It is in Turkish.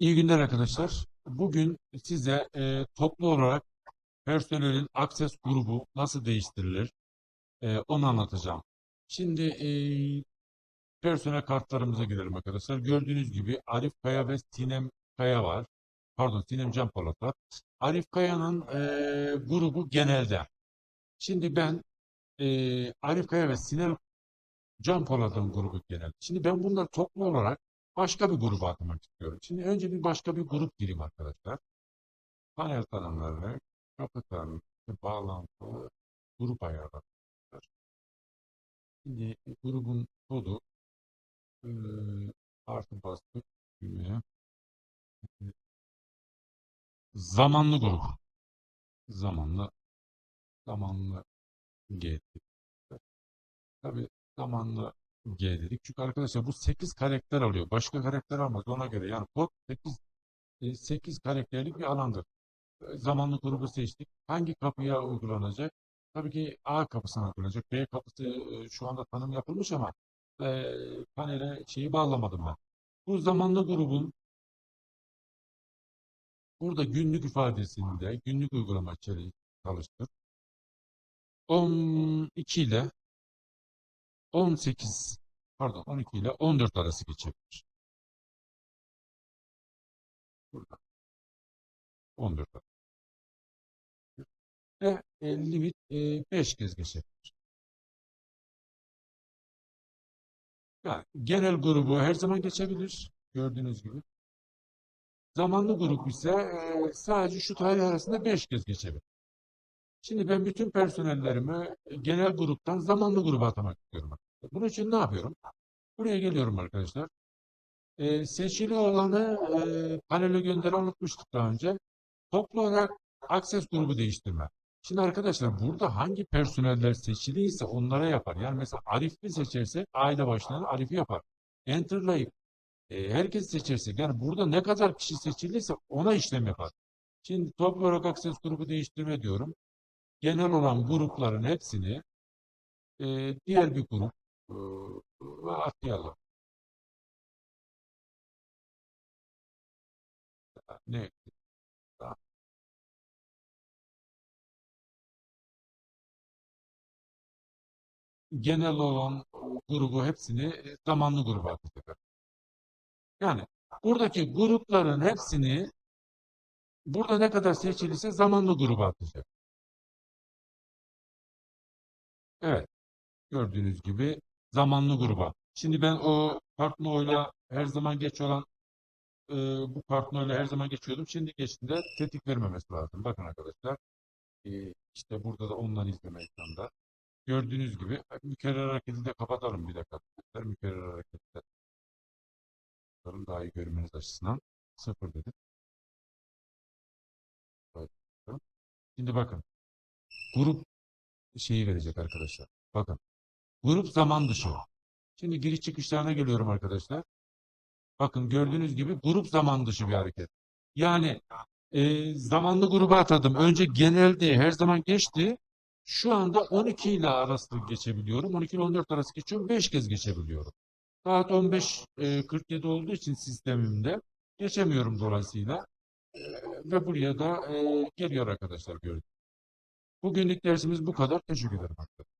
İyi günler arkadaşlar. Bugün size e, toplu olarak personelin akses grubu nasıl değiştirilir e, onu anlatacağım. Şimdi e, personel kartlarımıza girelim arkadaşlar. Gördüğünüz gibi Arif Kaya ve Sinem Kaya var. Pardon Sinem Can Polat var. Arif Kaya'nın e, grubu genelde. Şimdi ben e, Arif Kaya ve Sinem Can Polat'ın grubu genelde. Şimdi ben bunları toplu olarak başka bir gruba atmak istiyorum. Şimdi önce bir başka bir grup gireyim arkadaşlar. Panel tanımları, kapı tanımları, bağlantı, grup ayarları. Şimdi grubun kodu eee artı bastık düğmeye. Zamanlı grup. Zamanlı zamanlı G dedik. Tabii zamanlı G dedik. Çünkü arkadaşlar bu 8 karakter alıyor. Başka karakter almaz ona göre. Yani kod 8 e, 8 karakterlik bir alandır. Zamanlı grubu seçtik. Hangi kapıya uygulanacak? Tabii ki A kapısına uygulanacak. B kapısı e, şu anda tanım yapılmış ama e, panele şeyi bağlamadım ben. Bu zamanlı grubun burada günlük ifadesinde günlük uygulama içeriği çalıştır. 12 ile 18 pardon 12 ile 14 arası geçebilir. Burada 14 arası. Ve e, limit 5 kez geçebilir. Yani genel grubu her zaman geçebilir. Gördüğünüz gibi. Zamanlı grup ise e, sadece şu tarih arasında 5 kez geçebilir. Şimdi ben bütün personellerimi e, genel gruptan zamanlı gruba atamak istiyorum. Bunun için ne yapıyorum? Buraya geliyorum arkadaşlar. Ee, seçili olanı e, panele gönderi unutmuştuk daha önce. Toplu olarak akses grubu değiştirme. Şimdi arkadaşlar burada hangi personeller seçiliyse onlara yapar. Yani mesela Arif'i seçersek aile başkanı Arif'i yapar. Enter'layıp e, herkes seçersek yani burada ne kadar kişi seçiliyse ona işlem yapar. Şimdi toplu olarak akses grubu değiştirme diyorum. Genel olan grupların hepsini e, diğer bir grup ve atayalım. Ne? Genel olan grubu hepsini e, zamanlı gruba atacak. Yani buradaki grupların hepsini burada ne kadar seçilirse zamanlı gruba atacak. Evet. Gördüğünüz gibi zamanlı gruba. Şimdi ben o partnoyla her zaman geç olan e, bu partnoyla her zaman geçiyordum. Şimdi geçtiğinde tetik vermemesi lazım. Bakın arkadaşlar. E, işte burada da onları izleme ekranda. Gördüğünüz gibi mükerrer hareketi de kapatalım bir dakika. Mükerrer hareketler. Daha iyi görmeniz açısından. Sıfır dedim. Şimdi bakın. Grup şeyi verecek arkadaşlar. Bakın. Grup zaman dışı. Şimdi giriş çıkışlarına geliyorum arkadaşlar. Bakın gördüğünüz gibi grup zaman dışı bir hareket. Yani e, zamanlı gruba atadım. Önce genelde her zaman geçti. Şu anda 12 ile arası geçebiliyorum. 12 ile 14 arası geçiyorum. 5 kez geçebiliyorum. Saat 15.47 olduğu için sistemimde geçemiyorum dolayısıyla. E, ve buraya da e, geliyor arkadaşlar gördüğünüz. Bugünlük dersimiz bu kadar. Teşekkür ederim arkadaşlar.